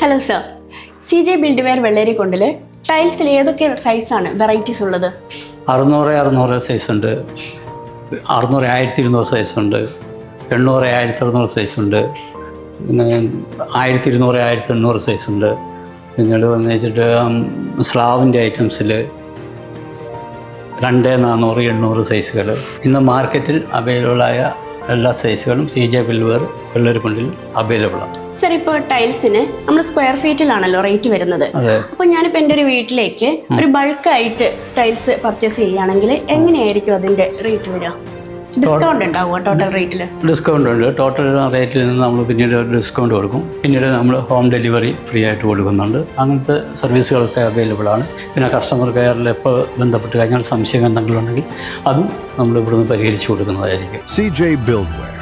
Hello sir C J build ware വെള്ളേരിക്കൊണ്ടിൽ ടൈൽസിൽ ഏതൊക്കെ സൈസാണ് വെറൈറ്റീസ് ഉള്ളത്? അറുന്നൂറ് അറുന്നൂറ് സൈസ് ഉണ്ട് അറുന്നൂറ് ആയിരത്തി ഇരുന്നൂറ് സൈസ് ഉണ്ട് എണ്ണൂറ് ആയിരത്തി അറുന്നൂറ് സൈസ് ഉണ്ട് പിന്നെ ആയിരത്തി ഇരുന്നൂറ് ആയിരത്തി എണ്ണൂറ് സൈസ് ഉണ്ട് പിന്നീട് വന്ന് വെച്ചിട്ട് സ്ലാവിന്റെ ഐറ്റംസിൽ രണ്ട് നാനൂറ് എണ്ണൂറ് സൈസുകൾ ഇന്ന് മാർക്കറ്റിൽ അവൈലബിളായ എല്ലാ സൈസുകളും സി ജെ ബിൽവർ വെള്ളരിക്കുണ്ടിൽ അവൈലബിൾ ആണ്. സർ ഇപ്പോൾ ടൈൽസിന് നമ്മൾ സ്ക്വയർ ഫീറ്റിലാണല്ലോ റേറ്റ് വരുന്നത്. അപ്പോൾ ഞാനിപ്പോൾ എന്റെ ഒരു വീട്ടിലേക്ക് ഒരു ബൾക്കായിട്ട് ടൈൽസ് പർച്ചേസ് ചെയ്യുകയാണെങ്കിൽ എങ്ങനെയായിരിക്കും അതിന്റെ റേറ്റ് വരിക? ഡിസ്കൗണ്ട് ഉണ്ടാവുമോ ടോട്ടൽ റേറ്റിൽ ഡിസ്കൗണ്ട് ഉണ്ട്. ടോട്ടൽ റേറ്റിൽ നിന്ന് നമ്മൾ പിന്നീട് ഒരു ഡിസ്കൗണ്ട് കൊടുക്കും. പിന്നീട് നമ്മൾ ഹോം ഡെലിവറി ഫ്രീ ആയിട്ട് കൊടുക്കുന്നുണ്ട്. അങ്ങനത്തെ സർവീസുകളൊക്കെ അവൈലബിൾ ആണ്. പിന്നെ കസ്റ്റമർ കെയറിൽ എപ്പോൾ ബന്ധപ്പെട്ട് കഴിഞ്ഞാൽ സംശയം എന്തെങ്കിലും ഉണ്ടെങ്കിൽ അതും നമ്മൾ ഇവിടുന്ന് പരിഹരിച്ചു കൊടുക്കുന്നതായിരിക്കും. CJ Buildware,